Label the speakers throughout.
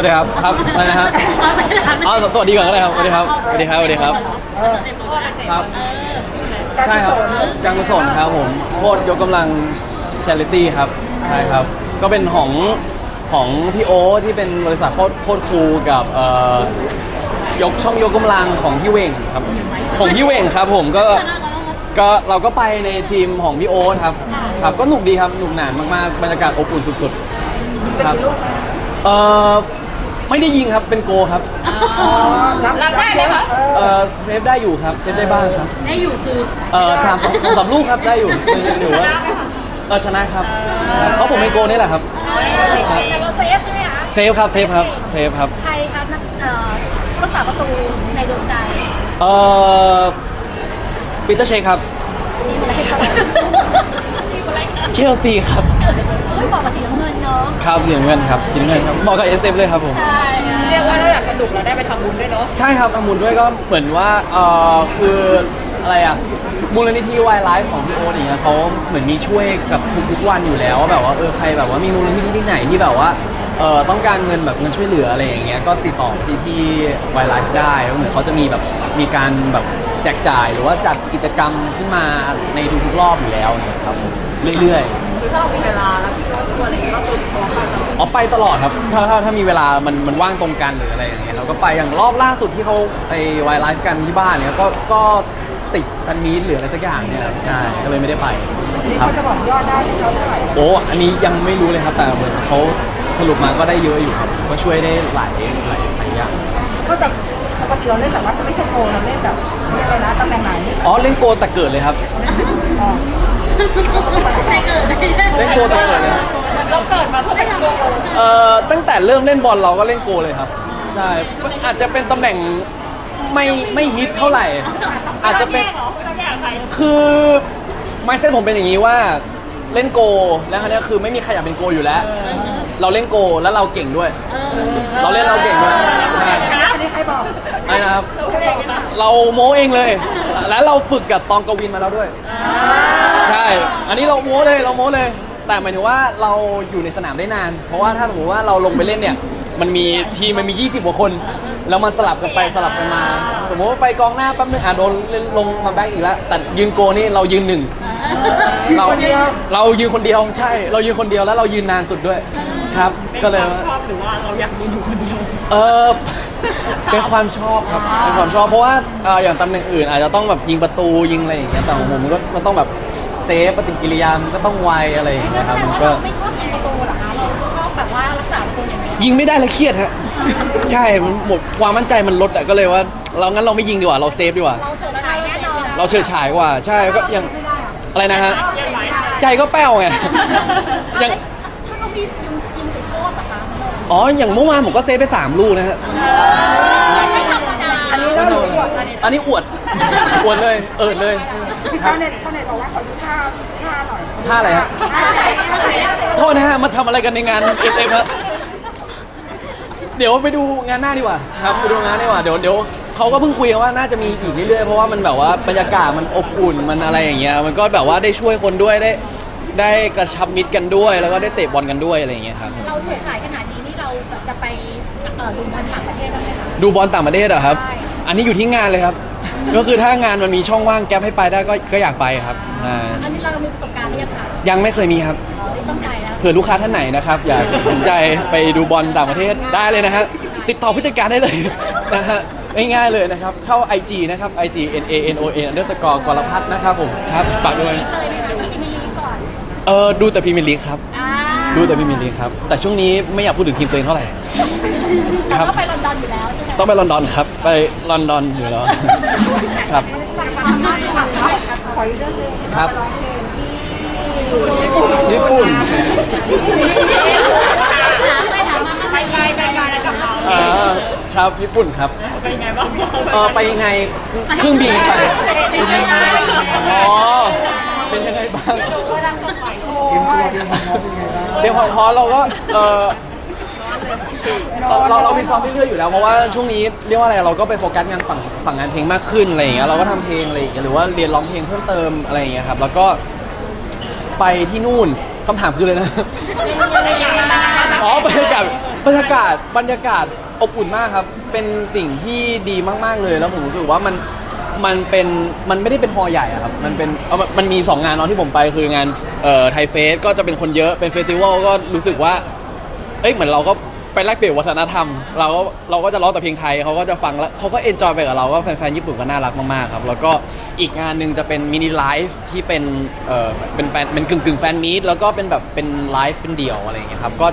Speaker 1: วัสดีครับครับอะไรนะฮะอ๋อสวัสดีก่อนก็ได้ครับสวัสดีครับสวัสดีครับสวัสดีครับครับใช่ครับจังกุศลครับผมโคตรยกกำลัง charity ครับใช่ครับ ก็เป็นของของพี่โอตที่เป็นบริษัทโคตรโคตรครูกับเอ่อยกช่องยกกำลังของพี่เวงครับของพี่เวงครับผมก็ก็เราก็ไปในทีมของพี่โอ๊ตครับ ครับก็หนุกดีครับหนุกหนานมากๆบรรยากาศอบอุ่นสุดๆครับเออ ไม่ได้ยิงครับเป็นโกครับ
Speaker 2: รับได้ไหมคะ
Speaker 1: เออเซฟได้อยู่ครับเซฟได้บ้างครับ
Speaker 2: ได้อยู่คือ
Speaker 1: เออสามสองสามลูกครับได้อยู่ยังอยู่ว่าเออชนะครับเพราะผมเป็นโกนี่แหละครับ
Speaker 3: แต่เราเซฟใช่ไหมคะ
Speaker 1: เซฟครับเซฟครับเซฟครับ
Speaker 3: ใครครับนักเอ่อรักษาประตูในดวงใจ
Speaker 1: เออปีเตอร์เชคครับ
Speaker 3: ทีมอะไรครับทีมอะไรครับ
Speaker 1: เชลซีครับ
Speaker 3: ไม่บอกกับสีน้ำเงินเนาะ
Speaker 1: ครับสีน้ำเงินครับสีน้ำเงินครับเหมาะกับ SF เลยครับผม
Speaker 3: ใช่
Speaker 2: เรียกว่าเราอยากสนุกเราได้ไปทำบุญด้วยเนาะ
Speaker 1: ใช่ครับทำบุญด้วยก็เหมือนว่าเออคืออะไรอะมูลนิธิวายไลฟ์ของพี่โอ๊ตอย่างเงี้ยเขาเหมือนมีช่วยกับทุกๆวันอยู่แล้วว่าแบบว่าเออใครแบบว่ามีมูลนิธิที่ไหนที่แบบว่าเออต้องการเงินแบบเงินช่วยเหลืออะไรอย่างเงี้ยก็ติดต่อที่ที่วายไลฟ์ได้แล้วเหมือนเขาจะมีแบบมีการแบบแจกจ่ายหรือว่าจัดกิจกรรมขึ้นมาในทุกๆรอบอยู่แล้วนะครับผมเรื่อยๆ
Speaker 2: คือถ้าเรามีเวลาแล้วพี่ก็ชวนอะไรอย่างเงี้ยก็คือพร้อมกัน
Speaker 1: อ๋อไปตลอดครับถ้าถ้าถ้ามีเวลามันมันว่างตรงกันหรืออะไรอย่างเงี้ยเราก็ไปอย่างรอบล่าสุดที่เขาไปไวไลฟ์กันที่บ้านเนี่ยก็ก็ติดพันมีดหรืออะไรสักอย่างเนี่ยครับใช่ก็เลยไม่ได้ไปครับ
Speaker 2: จะบอกยอดได้ที่เขาเท่าไหร่
Speaker 1: โอ้อันนี้ยังไม่รู้เลยครับ แต่เหมือนเขาสรุปมาก็ได้เยอะอยู่ครับ ก็ช่วยได้หลายหลายหลายอย่าง
Speaker 2: ก็จะปกติเราเล่นแบบว่าไม่ใช่โกเราเล่นแบบเรียกอะไรนะตำแหน่งไหน
Speaker 1: อ๋อ เล่นโกแต่เกิดเลยครับ
Speaker 3: ใคร เกิด
Speaker 1: เล่นโกแต่เกิดเลยครับ
Speaker 2: เราเกิดมาเพื่อเป็นโก
Speaker 1: เอ่อตั้งแต่เริ่มเล่นบอลเราก็เล่นโกเลยครับ ใช่ อาจจะเป็นตำแหน่งไม่ไม่ฮิตเท่าไหร่ อาจจะเป็น คือไมเซ็ตผมเป็นอย่างนี้ว่าเล่นโกแล้วคราวเนี้ยคือไม่มีใครอยากเป็นโกอยู่แล้ว เราเล่นโกแล้วเราเก่งด้วย เราเล่นเราเก่งด้วยใช่
Speaker 2: อันนี้ใครบอก
Speaker 1: ใช่นะครับ เราโม้เองเลย แล้วเราฝึกกับตองกวินมาแล้วด้วย ใช่ อันนี้เราโม้เลยเราโม้เลย แต่หมายถึงว่าเราอยู่ในสนามได้นาน เพราะว่าถ้าสมมติว่าเราลงไปเล่นเนี่ย มันมีทีมมันมี 20กว่าคน แล้วมันสลับกันไปสลับกันมา สมมติว่าไปกองหน้าแป๊บนึงอะโดนลงมาแบ็กอีกแล้ว แต่ยืนโกนี่เรายืนหนึ่งเราเรายืนคนเดียวใช่ เรายืนคนเดียวแล้วเรายืนนานสุดด้วย ครับก็เลยว่า
Speaker 2: ชอบหรือว่าเราอยากยืนอยู่คนเดียว
Speaker 1: เออ เป็นความชอบครับ เป็นความชอบเพราะว่าเอ่ออย่างตำแหน่งอื่น อาจจะต้องแบบยิงประตูยิงอะไรอย่างเงี้ยแต่ของผมมันก็มันต้องแบบเซฟปฏิกิริยามันก็ต้องไวอะไรอย่างเงี้
Speaker 3: นั่
Speaker 1: ย
Speaker 3: น
Speaker 1: ครับ
Speaker 3: แปล
Speaker 1: มัน
Speaker 3: ว่า
Speaker 1: ก็
Speaker 3: เราไม่ชอบยิงประตูเหรอคะ เราชอบแบบว่ารักษาประตูอย่างเดียว
Speaker 1: ยิงไม่ได้แล้วเครียดฮะ ใช่มันหมดความมั่นใจมันลดอะก็เลยว่าเรางั้นเราไม่ยิงดีกว่าเราเซฟดีกว่า
Speaker 3: เราเสิร์ชฉายแน่นอน
Speaker 1: เราเฉิดฉายกว่า ใช่ก็ยังอะไรนะฮะใจก็แป้วไง
Speaker 3: ยั
Speaker 1: ยังง
Speaker 3: ถ้าเขายิงยิงจุดโทษเหรอคะ
Speaker 1: อ๋อ อย่างเมื่อวานผมก็เซฟไปสามลูกนะฮะ
Speaker 3: ไม่ธรรมดา
Speaker 2: อันนี้เราดูก่อนอันนี้
Speaker 1: อันนี้อวด อวดเลย เอิดเลย
Speaker 2: ชาวเน็ตชาวเน็ตบอกว่าขอดูท่าท่าหน่อย
Speaker 1: ท่าอะไรฮะโทษนะฮะ มาทำอะไรกันในงาน SF ครับเดี๋ยวไปดูงานหน้าดีกว่าครับไปดูงานดีกว่าเดี๋ยวเดี๋ยวเขาก็เพิ่งคุยกันว่าน่าจะมีอีกเรื่อยๆเพราะว่ามันแบบว่าบรรยากาศมันอบอุ่นมันอะไรอย่างเงี้ยมันก็แบบว่าได้ช่วยคนด้วยได้ ได้กระชับมิตรกันด้วย แล้วก็ได้เตะบอลกันด้วยอะไรอย่างเงี้ยครับ
Speaker 3: เราเฉิดฉายขนาดนี้นี่เราแบบจะไป เอ่อดูบอลต่างประเทศบ้างไหมคะ
Speaker 1: ดูบอลต่างประเทศเหรอครับ
Speaker 3: ใช่
Speaker 1: อันนี้อยู่ที่งานเลยครับ ก็คือถ้างานมันมีช่องว่างแก๊ปให้ไปได้ก็ก็อยากไปครับอ่า
Speaker 3: อันนี้เรามีประสบการณ์หรือยังคะ
Speaker 1: ยังไม่เคยมีครับ
Speaker 3: อ๋อต้องไปแล้ว
Speaker 1: เผื่อลูกค้าท่านไหนนะครับ อยากสนใจไปดูบอลต่างประเทศได้เลยนะฮะติดต่อผู้จัดการได้เลย นะฮะง่ายๆเลยนะครับ เข้า IG นะครับ IG N A N O N underscore กรพัฒน์นะครับผมครับฝากด้วย
Speaker 3: เลยนะคะที่มิลลีก่อน
Speaker 1: เออดูแต่พรีเมียร์ลีกครับ
Speaker 3: อ่า
Speaker 1: ดูแต่พรีเมียร์ลีกครับ แต่ช่วงนี้ไม่อยากพูดถึงทีมตัวเองเท่าไหร่
Speaker 3: อนดอนอยู่แล้วใช่ไหม
Speaker 1: ต้องไปลอนดอนครับ ไปลอนดอนอยู่แล้ว ครับ
Speaker 2: ขออีกเรื่องหนึง
Speaker 1: ครับญี่ปุ่น
Speaker 3: ถามไปถามมาไปไกลไปไกลแล้วกับเรา
Speaker 1: อ่าครับญี่ปุ่นครับ
Speaker 2: เป็นไงบ้าง
Speaker 1: เออไปยังไงเครื่องบินไปอ๋อเป็นยังไงบ้างเดี๋ยวพอพอเราก็เออ เราเรามีซ้อมเรื่อยๆอยู่แล้ว เพราะว่าช่วงนี้เรียกว่าอะไรเราก็ไปโฟกัสงานฝั่งฝั่งงานเพลงมากขึ้นอะไรอย่างเงี้ยเราก็ทำเพลงอะไรอย่างเงี้ยหรือว่าเรียนร้องเพลงเพิ่มเติมอะไรอย่างเงี้ยครับแล้วก็ไปที่นู่นคำถามคือเลยนะ อ๋อบรรยากาศบรรยากาศบรรยากาศอบอุ่นมากครับ เป็นสิ่งที่ดีมาก ๆ เลย แล้วผมรู้สึกว่ามันมันเป็นมันไม่ได้เป็นฮอลล์ใหญ่อะครับ มันเป็นเอามันมันมี 2 งานเนาะที่ผมไปคืองานเอ่อไทยเฟสก็จะเป็นคนเยอะเป็นเฟสติวัลก็รู้สึกว่า เอ้ยเหมือนเราก็ ไปแลกเปลี่ยนวัฒนธรรม เราก็เราก็จะร้องแต่เพลงไทยเขาก็จะฟังแล้วเขาก็เอนจอยไปกับเราก็แฟนๆญี่ปุ่นก็น่ารักมากๆครับ แล้วก็อีกงานหนึ่งจะเป็นมินิไลฟ์ที่เป็นเอ่อเป็นแฟนเป็นกึ่งกึ่งแฟนมีตแล้วก็เป็นแบบเป็นไลฟ์เป็นเดี่ยวอะไรอย่างเงี้ยครับก็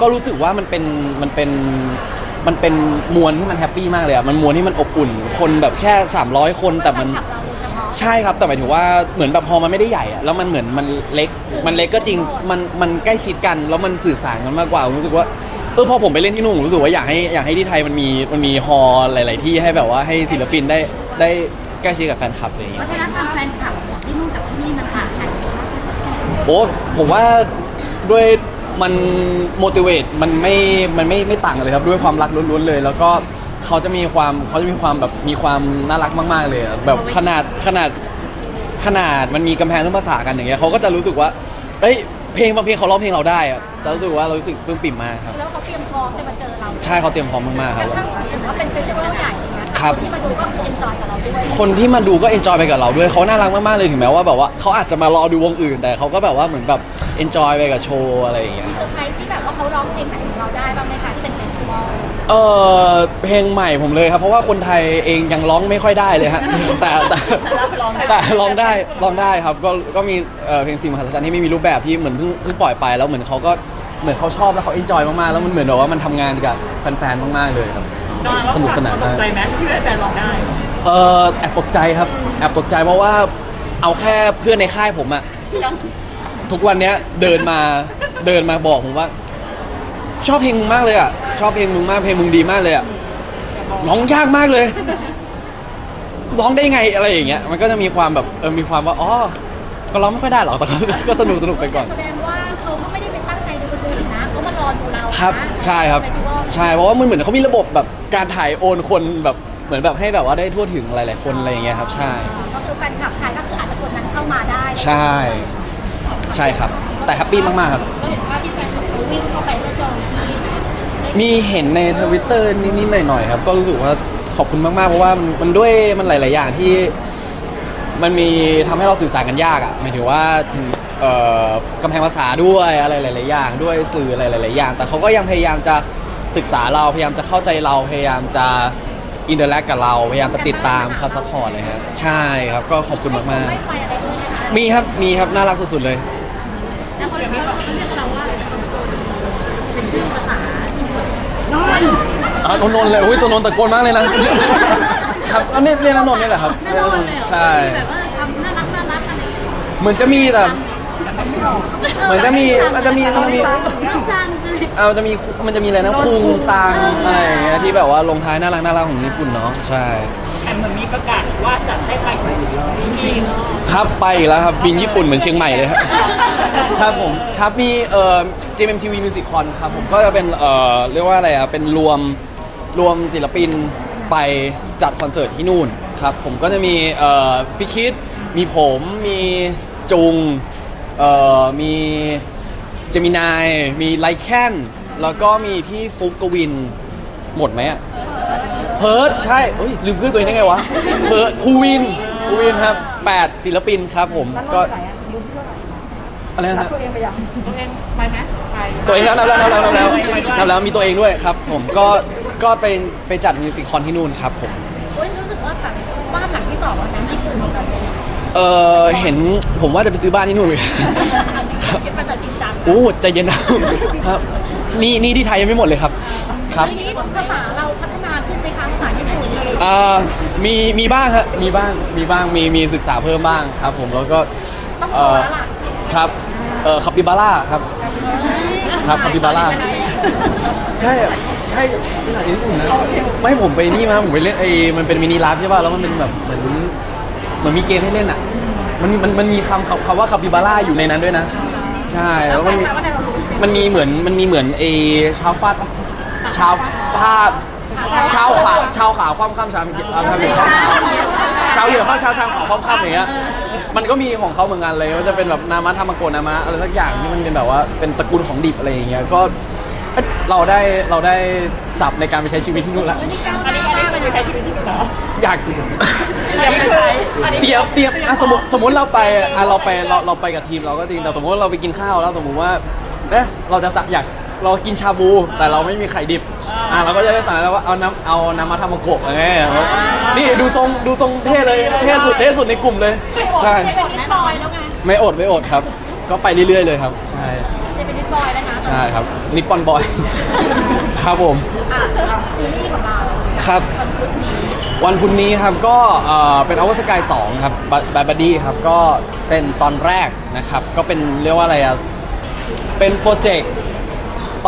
Speaker 1: ก็รู้สึกว่ามันเป็นมันเป็นมันเป็นมวลที่มันแฮปปี้มากเลยอะมันมวลที่มันอบอุ่น คนแบบแค่ 300 คนแต่มันใช่ครับ แต่หมายถึงว่าเหมือนแบบพอมันไม่ได้ใหญ่อะแล้วมันเหมือนมันเล็ก มันเล็กก็จริง มันมันใกล้ชิดกัน แล้วมันสื่อสารกันมากกว่าผมรู้สึกว่า เออพอผมไปเล่นที่นู่นผมรู้สึกว่าอยากให้อยากให้ที่ไทยมันมีมันมีฮอลล์หลาย ๆ ที่ให้แบบว่าให้ศิลปินได้ได้ใกล้ชิดกับแฟนคลับอะไรอย่างเงี้ย
Speaker 3: วัฒนธรรมแฟนคลับที่นู่นกับที่นี่มันต่างกัน
Speaker 1: โอ้ผมว่าด้วยมัน motivate มันไม่ มันไม่ไม่ต่างกันเลยครับด้วยความรักล้วนๆเลย แล้วก็เขาจะมีความเขาจะมีความแบบมีความน่ารักมาก ๆ เลยอะแบบขนาดขนาดขนาดมันมีกำแพงเรื่องภาษากันอย่างเงี้ยเขาก็จะรู้สึกว่าเอ้ย เพลงบางเพลงเขาร้องเพลงเราได้อะแต่รู้สึกว่าเรารู้สึกปลื้มปิ่มมากครับ
Speaker 3: แล้วเขาเตรียมพร้อมจะมาเจอเรา
Speaker 1: ใช่เขาเตรียมพร้อมมากๆค
Speaker 3: ก
Speaker 1: รับ
Speaker 3: ระทั่งถือว่าเป็นเฟสติวัลใหญ่อย่างเงี้ย
Speaker 1: ครับ
Speaker 3: ที่มาดูก็คือเอนจอยกับเราด้วย
Speaker 1: คนที่มาดูก็เอนจอยไปกับเราด้วยเขาน่ารักมากๆเลยถึงแม้ว่าแบบว่าเขาอาจจะมารอดูวงอื่น แต่เขาก็แบบว่าเหมือนแบบเอนจอยไปกับโชว์อะไรอย่างเงี้ย
Speaker 3: มีเซอร์ไพรส์ที่แบบว่าเขาร้องเพลงไหนของเราได้บ้างไหมคะที่ เป็นเฟสติวัล
Speaker 1: เออเพลงใหม่ผมเลยครับ เพราะว่าคนไทยเองยังร้องไม่ค่อยได้เลยฮะแต่แต่แต่ร้องได้ร้องได้ครับ ก็ก็มีเอ่อเพลงสิ่งมหัศจรรย์ที่ไม่มีรูปแบบที่เหมือนเพิ่งเพิ่งปล่อยไปแล้วเหมือนเขาก็เหมือนเขาชอบแล้วเขาเอนจอยมากๆแล้วมันเหมือนแบบว่ามันทำงานกับแฟนๆมากๆเลยครับ สนุกสนานมาก
Speaker 4: ใจไหมที่แฟนๆร้องได้
Speaker 1: เออแอบตกใจครับแอบตกใจเพราะว่าเอาแค่เพื่อนในค่ายผมอะทุกวันเนี้ยเดินมาเดินมาบอกผมว่า ชอบเพลงมึงมากเลยอะชอบเพลงมึงมาก เพลงมึงดีมากเลยอะร้องยากมากเลย ร้องได้ไงอะไรอย่างเงี้ย มันก็จะมีความแบบเออ มีความว่า อ๋อ ก็ร้องไม่ค่อยได้หรอก แต่ก็ก็สนุกสนุกไปก่อน
Speaker 3: แสดงว่าเขาก็ไม่ได้ไปตั้งใจดูคนอื่นนะเขามารอดูเรานะครับ
Speaker 1: ใช่ครับ
Speaker 3: เฟสติวัล
Speaker 1: ใช่ เพราะว่ามันเหมือนเขามีระบบแบบการถ่ายโอนคนแบบเหมือนแบบให้แบบว่าได้ทั่วถึงหลาย ๆ คนอะไรอย่างเงี้ยครับ ใช่
Speaker 3: ก็คือแฟนคลับไทยก็คืออาจจะคนนั้นเข้ามาได้
Speaker 1: ใช่ ใช่ครับ แต่แฮปปี้มาก ๆ ครับ
Speaker 3: ก็เห็นว่าที่แฟนคลับเขา วิ่งเข้าไปเพื่อจองที่ไหม
Speaker 1: มีเห็นในทวิตเตอร์นิดๆหน่อยๆครับ ก็รู้สึกว่าขอบคุณมากๆ เพราะว่ามันด้วยมันหลาย ๆ อย่างที่ มันมีทำให้เราสื่อสารกันยากอะหมายถึงว่าถึงเอ่อกำแพงภาษาด้วยอะไรหลาย ๆ อย่าง ด้วยสื่ออะไรหลาย ๆ อย่าง แต่เขาก็ยังพยายามจะศึกษาเราพยายามจะเข้าใจเราพยายามจะอินเตอร์แลกกับเราพยายามจะติดตามคาซัพพอร์ตเลยครับใช่ครับก็ขอบคุณมาก
Speaker 3: ไม่ไฟอะไรด้วยนะคะ
Speaker 1: ๆ มีครับมีครับน่ารักสุดๆเลย
Speaker 3: แล้วคนเรียกเราเขาเรียกเราว่าเป็นชื่อภาษา
Speaker 1: อะนนนท์เลยอุ้ยตัวนนท์ตะโกนมากเลยนะครับอันนี้เรียนนนท์นี่แหละครับเรียนนนท์ใช่
Speaker 3: แบบว่าทำน่ารักน่ารักอะไรอย่างเงี้ย
Speaker 1: เหมือนจะมีแต่ เหมือนจะมีมันจะมีมันจะมี
Speaker 3: ไม่สั้นเลย
Speaker 1: อ่ามันจะมีมันจะมีอะไรนะคุงซังอะไรอย่างเงี้ยที่แบบว่าลงท้ายน่ารักน่ารักของญี่ปุ่นเนาะใช่
Speaker 4: แอมเหมือนมีประกาศว่าจะได้ไปที่นี่
Speaker 1: ครับไปอีกแล้วครับบินญี่ปุ่นเหมือนเชียงใหม่เลยครับ ครับผมครับมีเอ่อ JMTV Music Con ครับผมก็จะเป็นเอ่อเรียกว่าอะไรอะเป็นรวม รวมศิลปินไปจัดคอนเสิร์ตที่นู่นครับ ผมก็จะมีเอ่อพี่คิด มีผม มีจุงเอ่อมีเจมินาย มีไลแคนแล้วก็มีพี่ฟุกกวิน หมดไหมอะเพิร์ดใช่เอ้ยลืมเพื่อนตัวเองได้ไงวะ เพิร์ดภูวินภูวินครับแปดศิลปินครับผม
Speaker 2: แล้ว
Speaker 1: ก็
Speaker 2: ก็ไหนอะยุคเท่าไหร่
Speaker 1: อะไรนะ
Speaker 2: รั
Speaker 1: ฮะ
Speaker 2: บตัวเองไปยัง
Speaker 4: ตัวเองไปไหมไป
Speaker 1: ตัวเองแล้วนับแล้วนับแล้วนับแล้วนับแล้วมีตัวเองด้วยครับ ผมก็ ก็ไปไปจัดมิวสิคคอนที่นู่นครับผม
Speaker 3: โอ้ยรู้สึกว่าแบบบ้านหลังที่สองแล้วนะญี่ปุ่นของเราเนี่ย
Speaker 1: เออเห็นผมว่าจะไปซื้อบ้านที่นู่นเลย
Speaker 3: คิดไปแบบจริงจัง
Speaker 1: โอ้ใจเย็นนะครับนี่นี่ที่ไทยยังไม่หมดเลยครับครับ
Speaker 3: ทีนี้ภาษาเราพัฒนาขึ้นไปคะภาษาญี่ปุ่น
Speaker 1: เอ่อมีมีบ้างฮะมีบ้างมีบ้างมีมีศึกษาเพิ่มบ้างครับ ผมแล้วก็
Speaker 3: ต้องโชว์แล้วล่ะ
Speaker 1: ครับเออคาปิบาร่าครับ ครับคาปิบาร่า ใช่อะใช่ภาษาญี่ปุ่นนะไม่ผมไปนี่มาผมไปเล่นไอ้มันเป็นมินิไลฟ์ใช่ป่ะแล้วมันเป็นแบบเหมือนเหมือนมีเกมให้เล่นอะ มันมันมันมีคำคำว่าคาปิบาร่าอยู่ในนั้นด้วยนะ ใช่แล้วมันมี
Speaker 3: มั
Speaker 1: นมีเหมือนมันมีเหมือนไอ้ชาวฟาดชาวฟาดชาวขาวชาวขาวคว่ำข้ามชาวเอาชาวเหนือคว่าวชาวเหนือข้ามชาวชาวขาวคว่ำข้ามอย่างเงี้ยมันก็มีของเขาเหมือนกันเลยว่าจะเป็นแบบนามะธรรมโกนามะอะไรสักอย่างที่มันเป็นแบบว่าเป็นตระกูลของดิบอะไรอย่างเงี้ยก็ เอ้ยเราได้เราได้สับในการไปใช้ชีวิตที่นู่นแล้ว
Speaker 4: อันนี้อันนี้คือใช้ชีวิตที่นู่นเหรอ
Speaker 1: อยาก
Speaker 4: ยังไม่ใช้อันนี้
Speaker 1: เตรียมเตรียมอะสมมติสมมติเราไปอะเราไปเราเราไปกับทีมเราก็จริงแต่สมมติว่าเราไปกินข้าวแล้วสมมติว่าเอ๊ะเราจะสั่งอยากเรากินชาบู แต่เราไม่มีไข่ดิบอะเราก็จะได้สั่งแล้วว่าเอาน้ำเอาน้ำมาทำมาโกะไงนี่ดูทรงดูทรงเท่เลยเท่สุดเท่สุดในกลุ่มเลยใช่
Speaker 3: จะเป็นนิดบอยแล้วไง
Speaker 1: ไม่อดไม่อดครับ ก็ไปเรื่อยๆเลยครับ ใช่
Speaker 3: จะเป็นนิด บอยแล้วนะ
Speaker 1: ใช่ครับนิปปอนบอย ครับผม
Speaker 3: อะซีรีส์ของเรา
Speaker 1: ครับ
Speaker 3: วันพุธนี้
Speaker 1: วันพุธนี้ครับก็เอ่อเป็นอวสกาย2ครับบายบัดดี้ครับก็เป็นตอนแรกนะครับ ก็เป็นเรียกว่าอะไรอะเป็นโปรเจกต์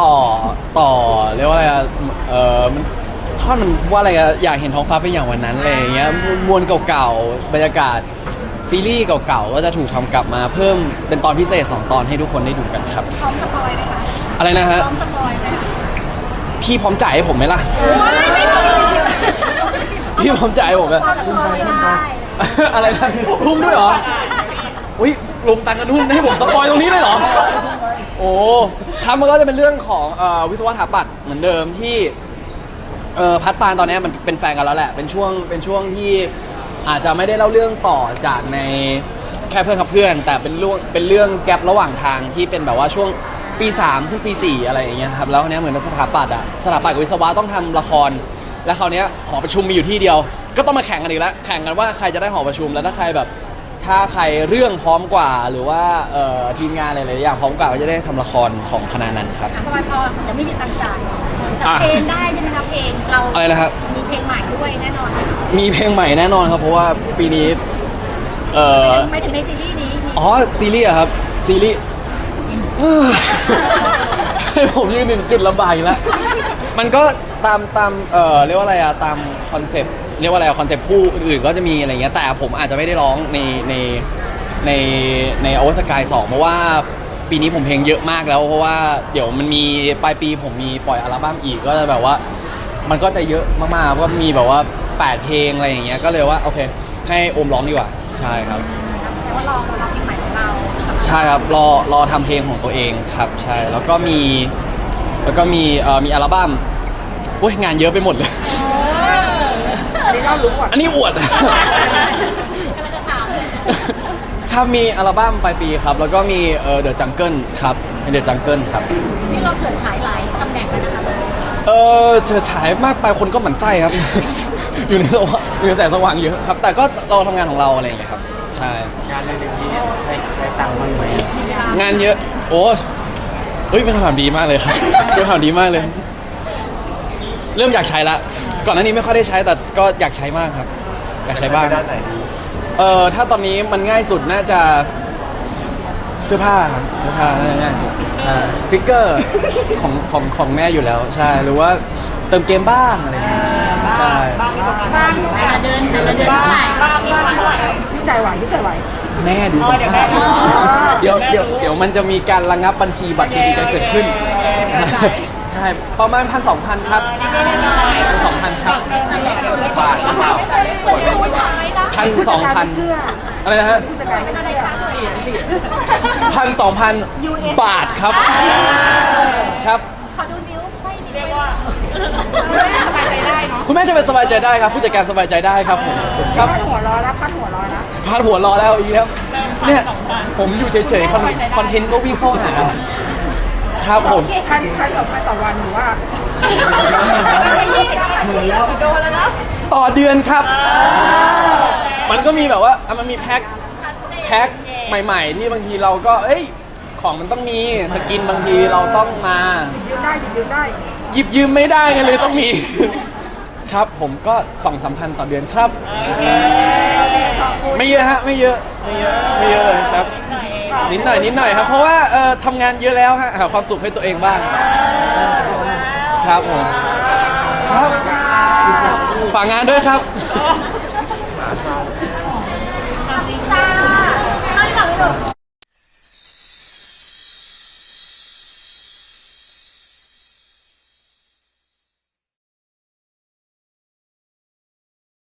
Speaker 1: ต่อต่อเรียกว่าอะไรอะเออมันท่อนมันว่าอะไรอะอยากเห็นท้องฟ้าเป็นอย่างวันนั้นอะไรอย่างเงี้ยมวลเก่าๆบรรยากาศ ซีรีส์เก่าๆก็จะถูกทำกลับมาเพิ่มเป็นตอนพิเศษ 2 ตอนให้ทุกคนได้ดูกันครับ
Speaker 3: พร้อมสปอยไหมคะ
Speaker 1: อะไรนะ
Speaker 3: พ
Speaker 1: ฮะ
Speaker 3: ร้อมสปอยไหมคะ
Speaker 1: พี่พร้อมจ่ายให้ผมไหมล่ะ พี่พร้อมจ่ายให้ผมไหม
Speaker 3: สปอยได้
Speaker 1: อะไรนะทุ่มด้วยเหรอ อุ้ยรวมตังค์กันทุ่มให้ผมสปอยตรงนี้เลยเหรอ โอ้ครับมันก็จะเป็นเรื่องของเอ่อวิศวะสถาปัตย์เหมือนเดิมที่ เอ่อพัดปานตอนนี้มันเป็นแฟนกันแล้วแหละ เป็นช่วงเป็นช่วงที่ อาจจะไม่ได้เล่าเรื่องต่อจากในแค่เพื่อนกับเพื่อน แต่เป็นเรื่องเป็นเรื่องแกลบระหว่างทางที่เป็นแบบว่าช่วงปี3ขึ้นปี 4 อะไรอย่างเงี้ยครับแล้วเนี้ยเหมือนสถาปัตย์อะสถาปัตย์กับวิศวะต้องทำละคร แล้วคราวเนี้ยหอประชุมมีอยู่ที่เดียว ก็ต้องมาแข่งกันอีกแล้วแข่งกันว่าใครจะได้หอประชุมแล้วถ้าใครแบบ ถ้าใครเรื่องพร้อมกว่าหรือว่าเอ่อทีมงานอะไรหลายๆอย่างพร้อมกว่าก็จะได้ทำละครของคณะนั้นครับ
Speaker 3: อะสปอยพอเดี๋ยวไม่มีตังค์จ่ายแต่
Speaker 1: อะ
Speaker 3: เพลงได้ใช่ไหมคะเพลงเรา
Speaker 1: อะไรนะครับ
Speaker 3: มีเพลงใหม่ด้วยแน่นอน
Speaker 1: มีเพลงใหม่แน่นอนครับ เพราะว่าปีนี้เอ่อ
Speaker 3: ไม่ถึงในซีรีส์นี้มี
Speaker 1: อ๋อซีรีส์อะครับซีรีส์เอ้ยให้ผมยืนหนึ่งจุดลำบากอีกแล้วมันก็ตามตามเอ่อเรียกว่าอะไรอะตามคอนเซปต์ เรียกว่าอะไรคอนเซปต์คู่อื่นๆก็จะมีอะไรเงี้ยแต่ผมอาจจะไม่ได้ร้องในในในในอวสกายสองเพราะว่าปีนี้ผมเพลงเยอะมากแล้วเพราะว่าเดี๋ยวมันมีปลายปีผมมีปล่อยอัลบั้มอีกก็จะแบบว่า มันก็จะเยอะมากๆเพราะว่ามีแบบว่า 8 เพลงอะไรอย่างเงี้ยก็เลยว่าโอเค ให้โอมร้องดีกว่าใช่ครับ
Speaker 3: แต่ว่ารอรอเพลงใหม่ของเรา
Speaker 1: ใช่ครับรอรอทำเพลงของตัวเองครับใช่แล้วก็มีแล้วก็มีเอ่อมีอัลบั้มโอ้ยงานเยอะไปหมดเลย
Speaker 2: อั นนี้เรารู้ก่อน
Speaker 1: อันนี้อวด
Speaker 3: กำลังจะถามเลย
Speaker 1: ครับมีอัลบั้มปลายปีครับ แล้วก็มีเอ่อ The Jungle ครับเดอะจังเกิลครับ
Speaker 3: นี่เราเฉิดฉายหลายตำแหน่งแล้วนะคะ
Speaker 1: เออเฉยฉายมากไปคนก็หมั่นไส้ครับ อยู่ในสว่างอยู่ในแสงสว่างเยอะครับ แต่ก็เราทำงานของเราอะไรอย่างเงี้ยครับ ใช่
Speaker 5: งานในเดือนนี้ใช้ใช้ตังค์บ้างไหม
Speaker 1: งานเยอะ โอ้เฮ้ยเป็นคำถามดีมากเลยครับ เป็นคำถามดีมากเลย เริ่มอยากใช้ละ ก่อนหน้านี้ไม่ค่อยได้ใช้แต่ก็อยากใช้มากครับ อยากใช้บ้าง
Speaker 5: ไปด้านไหนดี
Speaker 1: เออถ้าตอนนี้มันง่ายสุดน่าจะเสื้อผ้าครับเสื้อผ้าน่าจะง่ายสุดใช่ฟิกเกอร์ของของของแม่อยู่แล้วใช่หรือว่าเติมเกมบ้างอะไรอย่างเงี้ยใช่
Speaker 2: บ้างมีตรงนี้
Speaker 3: บ้างแต่ละเดือนแต่ละเดือนเท่าไหร่บ้างมีวันเท่าไหร่
Speaker 2: ยุ่ใจไหวยุ่ใจไหว
Speaker 1: แม่ดูก่อนเดี๋ยวเดี๋ยวเดี๋ยวมันจะมีการระงับบัญชีบัตรเครดิตกันเกิดขึ้นใช่ประมาณพันสองพันครับพันสองพันครับ
Speaker 5: บาทหรือเปล่า
Speaker 3: สุดท้ายนะ
Speaker 1: พันสองพัน
Speaker 2: เชื่อ
Speaker 1: อะไรนะฮะ
Speaker 2: ผู้จัดการ
Speaker 3: เป็นอะไรคะเลย
Speaker 1: พันสองพันบาทครับครับ
Speaker 3: ขอดูนิ้วไม่ดี
Speaker 4: เรียกว่า
Speaker 2: สบายใจได้เนาะ
Speaker 1: คุณแม่จะเป็นสบายใจได้ครับ ผู้จัดการสบายใจได้ครับผมครับ
Speaker 2: พัดหัวร้อนแล้วพัดหัวร้อนแล้ว
Speaker 1: พาดหัวรอแล้วอีกแล้วเนี่ยผมอยู่เฉยๆคอนคอนเทนต์ก็วิ่งเข้าหา ครับผม
Speaker 2: พันพันสองพันต่อวันหรือว่า
Speaker 3: โดนแล้วนะ
Speaker 1: ต่อเดือนครับ มันก็มีแบบว่าอะมันมีแพ็ค
Speaker 3: ชัดเจน
Speaker 1: แพ็คใหม่ ๆ ที่บางทีเราก็ เอ้ย ของมันต้องมีสกินบางทีเราต้องมา
Speaker 2: ยืมได้หยิบยืมได้
Speaker 1: หยิบยืมไม่ได้ไงเลยต้องมี ครับผมก็สองสามพันต่อเดือนครับ ไม่เยอะฮะ ไม่เยอะ ไม่เยอะ ไม่เยอะเลยครับ นิดหน่อยนิดหน่อยครับ เพราะว่าเอ่อทำงานเยอะแล้วฮะหาความสุขให้ตัวเองบ้าง ครับผม ครับ ฝากงานด้วยครับ